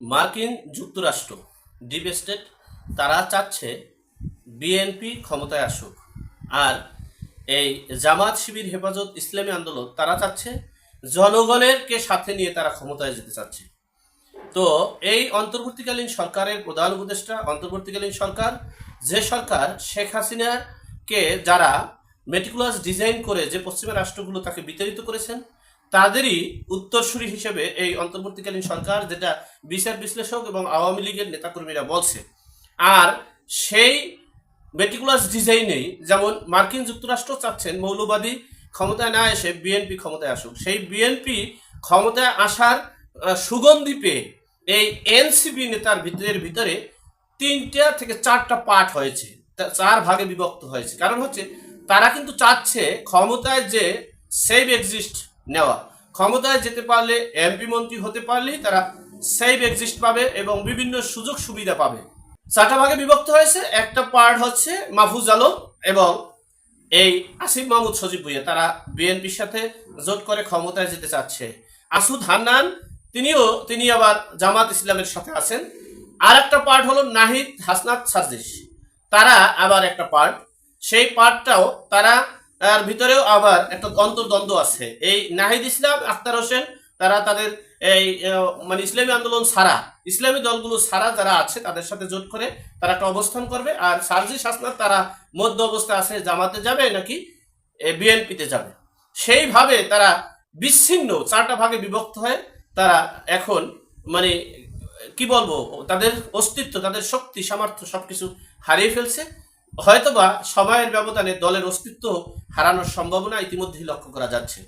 মার্কিন যুক্তরাষ্ট্র, deep state, তারা চাচ্ছে বিএনপি ক্ষমতায় আসুক। আর এই জামাত শিবির হেফাজত ইসলামী আন্দোলন, তারা চাচ্ছে জনগণের কে সাথে নিয়ে তারা ক্ষমতায় যেতে চাচ্ছে। তো এই অন্তর্বর্তীকালীন সরকারের প্রধান উপদেষ্টা, অন্তর্বর্তীকালীন সরকার, যে সরকার শেখ হাসিনাকে যারা মেটিকুলাস ডিজাইন করে যে পশ্চিমা রাষ্ট্রগুলো তাকে বিতাড়িত করেছেন তাদেরই উত্তরসূরি হিসেবে এই অন্তর্বর্তীকালীন সরকার যেটা বিচার বিশ্লেষক এবং আওয়ামী লীগের নেতাকর্মীরা বলছে, আর সেই মেটিকুলাস ডিজাইনেই যেমন মার্কিন যুক্তরাষ্ট্র চাচ্ছেন মৌলবাদী ক্ষমতায় না এসে বিএনপি ক্ষমতায় আসুক, সেই বিএনপি ক্ষমতায় আসার সুগন্ধি পেয়ে এই এনসিপি নেতার ভিতরের ভিতরে তিনটা থেকে চারটা পার্ট হয়েছে চার ভাগে বিভক্ত হয়েছে। কারণ হচ্ছে তারা কিন্তু চাচ্ছে ক্ষমতায় যে সেভ এক্সিস্ট নেওয়া। ক্ষমতায় যেতে পারলে এমপি মন্ত্রী হতে পারলেই তারা সেভ এক্সিস্ট পাবে এবং বিভিন্ন সুযোগ সুবিধা পাবে। চারটা ভাগে বিভক্ত হয়েছে, একটা পার্ট হচ্ছে মাহফুজ আলম এবং এই আসিফ মাহমুদ সজীব ভুইয়া। তারা বিএনপির সাথে জোট করে ক্ষমতায় যেতে চাচ্ছে। আসুদ হান্নান, তিনিও, তিনি আবার জামাত ইসলামের সাথে আছেন। আর একটা পার্ট হলো নাহিদ হাসনাত সার্জিস। তারা আবার একটা পার্ট। সেই পার্টটাও তারা তার ভিতরেও আবার একটা অন্তর্দ্বন্দ্ব আছে। এই নাহিদ ইসলাম, আখতার হোসেন, তারা তাদের এই মানে ইসলামী আন্দোলন ছাড়া, ইসলামী দলগুলো ছাড়া যারা আছে, তাদের সাথে জোট করে তারা একটা অবস্থান করবে। আর সার্জিস হাসনাত তারা মধ্য অবস্থা আছে, জামাতে যাবে নাকি বিএনপিতে যাবে। সেইভাবে তারা বিচ্ছিন্ন চারটা ভাগে বিভক্ত হয়ে তারা এখন মানে কি বলব, তাদের অস্তিত্ব, তাদের শক্তি, সামর্থ্য সবকিছু হারিয়ে ফেলছে। হয়তোবা সবাইয়ের ব্যবধানে দলের অস্তিত্ব হারানোর সম্ভাবনা ইতিমধ্যেই লক্ষ্য করা যাচ্ছে।